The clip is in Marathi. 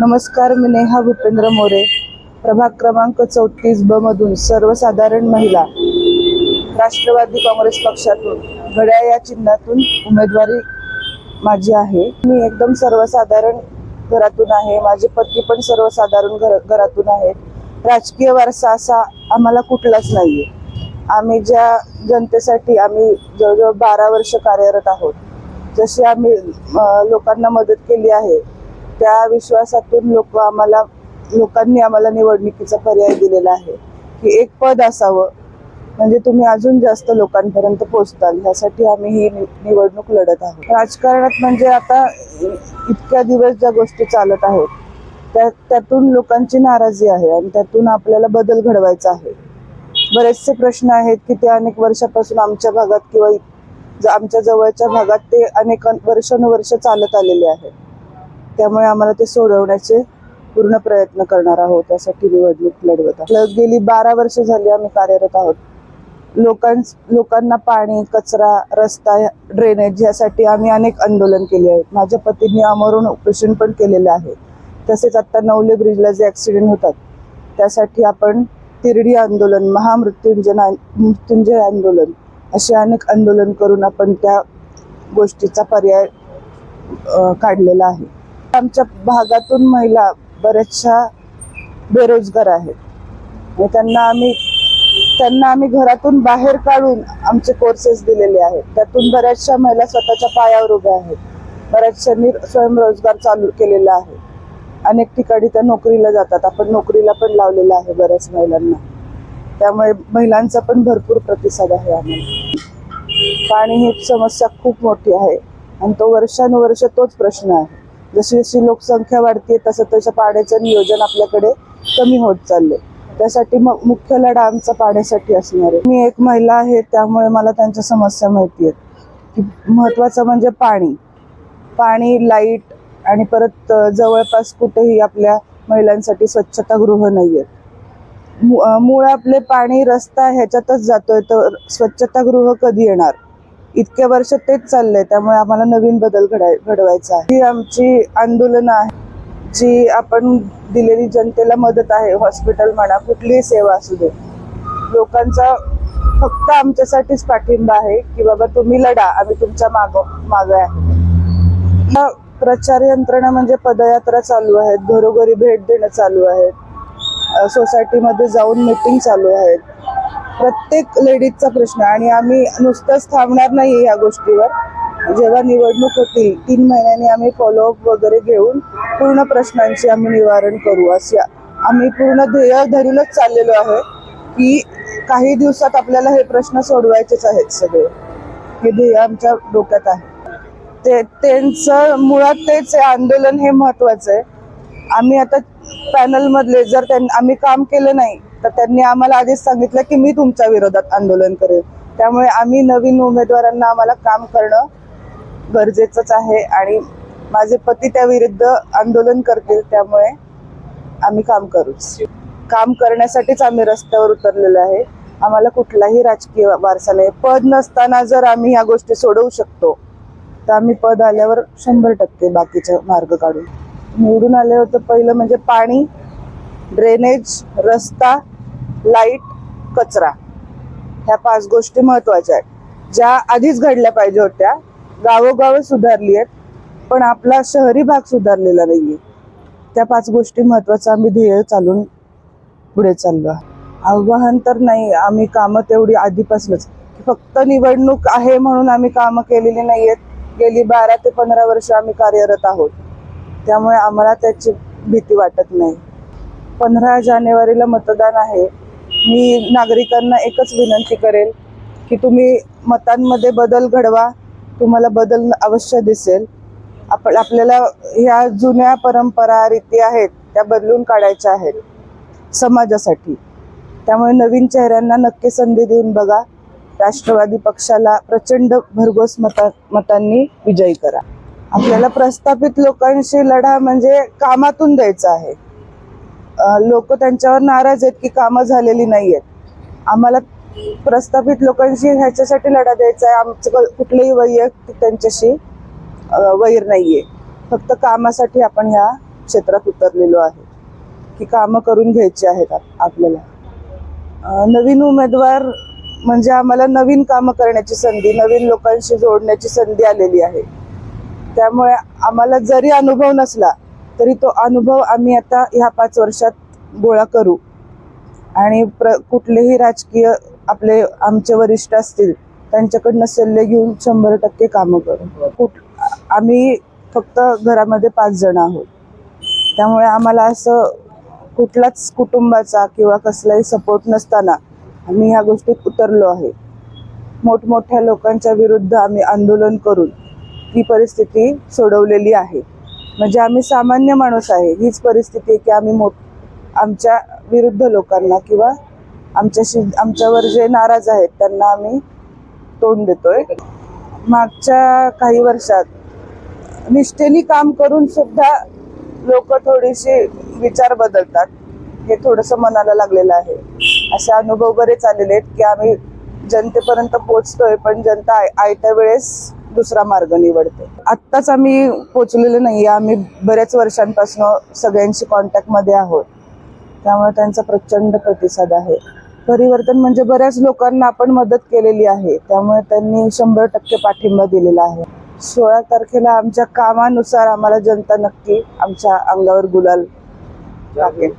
नमस्कार मी नेहा भूपेंद्र मोरे. प्रभाग क्रमांक चौतीस ब मधून सर्वसाधारण महिला राष्ट्रवादी काँग्रेस पक्षातून घड्याळ या चिन्हातून उमेदवारी माझी आहे. मी एकदम सर्वसाधारण घरातून आहे. माझे पती पण सर्वसाधारण घर घरातून आहेत. राजकीय वारसा असा आम्हाला कुठलाच नाहीये. आम्ही ज्या जनतेसाठी आम्ही जवळजवळ बारा वर्ष कार्यरत आहोत. जशी आम्ही लोकांना मदत केली आहे त्या विश्वासातून लोक आम्हाला लोकांनी आम्हाला निवडणुकीचा पर्याय दिलेला आहे. की एक पद असावं. म्हणजे तुम्ही अजून जास्त लोकांपर्यंत पोहोचताल. ह्यासाठी आम्ही ही निवडणूक लढत आहोत. राजकारणात म्हणजे आता इतक्या दिवस ज्या गोष्टी चालत आहेत त्या त्यातून लोकांची नाराजी आहे आणि त्यातून आपल्याला बदल घडवायचा आहे. बरेचसे प्रश्न आहेत की ते अनेक वर्षापासून आमच्या भागात किंवा ज- आमच्या जवळच्या भागात ते अनेक वर्षानुवर्ष चालत आलेले आहेत. त्यामुळे आम्हाला ते सोडवण्याचे पूर्ण प्रयत्न करणार आहोत त्यासाठी निवडणूक लढवत आहोत. गेली बारा वर्ष झाली आम्ही कार्यरत आहोत. लोकां लोकांना पाणी कचरा रस्ता ड्रेनेज यासाठी आम्ही अनेक आंदोलन केले आहेत. माझ्या पतींनी अमरून ऑपरेशन पण केलेलं आहे. तसेच आता नवले ब्रिजला जे ॲक्सिडेंट होतात त्यासाठी आपण तिरडी आंदोलन महामृत्युंजय मृत्युंजय आंदोलन असे अनेक आंदोलन करून आपण त्या गोष्टीचा पर्याय काढलेला आहे. आमच्या भागातून महिला बऱ्याचशा बेरोजगार आहेत. त्यांना आम्ही त्यांना आम्ही घरातून बाहेर काढून आमचे कोर्सेस दिलेले आहेत. त्यातून बऱ्याचशा महिला स्वतःच्या पायावर उभ्या आहेत. बऱ्याचशांनी स्वयंरोजगार चालू केलेला आहे. अनेक ठिकाणी त्या नोकरीला जातात. आपण नोकरीला पण लावलेलं आहे बऱ्याच महिलांना. त्यामुळे महिलांचा पण भरपूर प्रतिसाद आहे आम्हाला. पाणी ही समस्या खूप मोठी आहे. आणि तो वर्षानुवर्ष तोच प्रश्न आहे. जशी जशी लोकसंख्या वाढते तसं तसं पाण्याचं नियोजन आपल्याकडे कमी होत चाललंय. त्यासाठी मग मुख्य लढा आमचा पाण्यासाठी असणार आहे. मी एक महिला आहे त्यामुळे मला त्यांच्या समस्या माहिती आहेत की महत्वाचं म्हणजे पाणी. पाणी लाइट आणि परत जवळपास कुठेही आपल्या महिलांसाठी स्वच्छतागृह नाही आहेत मु- आपले पाणी रस्ता ह्याच्यातच जातोय तर स्वच्छतागृह कधी येणार? इतक्या वर्ष तेच चाललंय त्यामुळे आम्हाला नवीन बदल घडाय घडवायचा आहे. ही आमची आंदोलनं आहे जी आपण दिलेली जनतेला मदत आहे हॉस्पिटल म्हणा कुठलीही सेवा असू दे. लोकांचा फक्त आमच्यासाठीच पाठिंबा आहे की बाबा तुम्ही लढा आम्ही तुमच्या माग माग आहे. प्रचार यंत्रणा म्हणजे पदयात्रा चालू आहेत घरोघरी भेट देणं चालू आहेत. सोसायटीमध्ये जाऊन मीटिंग चालू आहेत. प्रत्येक लेडीजचा प्रश्न आणि आम्ही नुसतंच थांबणार नाही या गोष्टीवर. जेव्हा निवडणूक होतील तीन महिन्यांनी आम्ही फॉलोअप वगैरे घेऊन पूर्ण प्रश्नांची आम्ही निवारण करू. अशी आम्ही पूर्ण ध्येय धरूनच चाललेलो आहे की काही दिवसात आपल्याला हे प्रश्न सोडवायचेच आहेत सगळे. हे ध्येय आमच्या डोक्यात आहे. ते त्यांचं मुळात तेच आहे. आंदोलन हे महत्वाचं आहे. आम्ही आता पॅनलमधले जर त्यां आम्ही काम केलं नाही तर त्यांनी आम्हाला आधीच सांगितलं की मी तुमच्या विरोधात आंदोलन करेन त्यामुळे आम्ही नवीन उमेदवारांना आम्हाला काम करणं गरजेचंच आहे आणि माझे पती त्या विरुद्ध आंदोलन करतील त्यामुळे आम्ही काम करूच काम करण्यासाठीच आम्ही रस्त्यावर उतरलेलो आहे. आम्हाला कुठलाही राजकीय वारसा नाही. पद नसताना जर आम्ही ह्या गोष्टी सोडवू शकतो तर आम्ही पद आल्यावर शंभर टक्के बाकीचे मार्ग काढू. निवडून आले होतं पहिलं म्हणजे पाणी ड्रेनेज रस्ता लाइट कचरा. ह्या पाच गोष्टी महत्त्वाच्या आहेत. ज्या आधीच घडल्या पाहिजे होत्या गावोगावं सुधारली आहेत पण आपला शहरी भाग सुधारलेला नाहीये. त्या पाच गोष्टी महत्वाचं आम्ही ध्येय चालून पुढे चाललो आव्हान तर नाही आम्ही कामं तेवढी आधीपासूनच. फक्त निवडणूक आहे म्हणून आम्ही कामं केलेली नाही आहेत गेली बारा ते पंधरा वर्ष आम्ही कार्यरत आहोत. त्यामुळे आम्हाला त्याची भीती वाटत नाही. पंधरा जानेवारीला मतदान आहे. मी नागरिकांना एकच विनंती करेल की तुम्ही मतांमध्ये बदल घडवा तुम्हाला बदल अवश्य दिसेल. आप आपल्याला ह्या जुन्या परंपरा रीती आहेत त्या बदलून काढायच्या आहेत समाजासाठी. त्यामुळे नवीन चेहऱ्यांना नक्की संधी देऊन बघा. राष्ट्रवादी पक्षाला प्रचंड भरघोस मता मतांनी विजयी करा. आपल्याला प्रस्थापित लोकांशी लढा म्हणजे कामातून द्यायचा आहे. लोक त्यांच्यावर नाराज आहेत की कामं झालेली नाही आहेत आम्हाला प्रस्थापित लोकांशी ह्याच्यासाठी लढा द्यायचा आहे. आमचं कुठलंही वैयक्तिक त्यांच्याशी वैर वैर नाहीये. फक्त कामासाठी आपण ह्या क्षेत्रात उतरलेलो आहे. की कामं करून घ्यायची आहेत आपल्याला. नवीन उमेदवार म्हणजे आम्हाला नवीन कामं करण्याची संधी नवीन लोकांशी जोडण्याची संधी आलेली आहे. त्यामुळे आम्हाला जरी अनुभव नसला तरी तो अनुभव आम्ही आता ह्या पाच वर्षात गोळा करू. आणि प्र कुठलेही राजकीय आपले आमचे वरिष्ठ असतील त्यांच्याकडनं सल्ले घेऊन शंभर टक्के कामं करू. कुठ आम्ही फक्त घरामध्ये पाच जण आहोत. त्यामुळे आम्हाला असं कुठलाच कुटुंबाचा किंवा कसलाही सपोर्ट नसताना आम्ही ह्या गोष्टीत उतरलो आहे. मोठमोठ्या लोकांच्या विरुद्ध आम्ही आंदोलन करून ही परिस्थिती सोडवलेली आहे. म्हणजे आम्ही सामान्य माणूस आहे. हीच परिस्थिती आहे की आम्ही मोठ आमच्या विरुद्ध लोकांना किंवा आमच्याशी आमच्यावर जे नाराज आहेत त्यांना आम्ही तोंड देतोय. मागच्या काही वर्षात निष्ठेने काम करून सुद्धा लोक थोडीशी विचार बदलतात. हे थोडंसं मनाला लागलेलं आहे. असे अनुभव बरेच आलेले आहेत की आम्ही जनतेपर्यंत पोचतोय पण जनता आय- आयत्या वेळेस दुसरा मार्ग निवडते. आत्ताच आम्ही पोचलेलो नाही आम्ही बऱ्याच वर्षांपासून सगळ्यांशी कॉन्टॅक्टमध्ये आहोत. त्यामुळे त्यांचा प्रचंड प्रतिसाद आहे. परिवर्तन म्हणजे बऱ्याच लोकांना आपण मदत केलेली आहे. त्यामुळे त्यांनी शंभर टक्के पाठिंबा दिलेला आहे. सोळा तारखेला आमच्या कामानुसार आम्हाला जनता नक्की आमच्या अंगावर गुलाल टाकेल.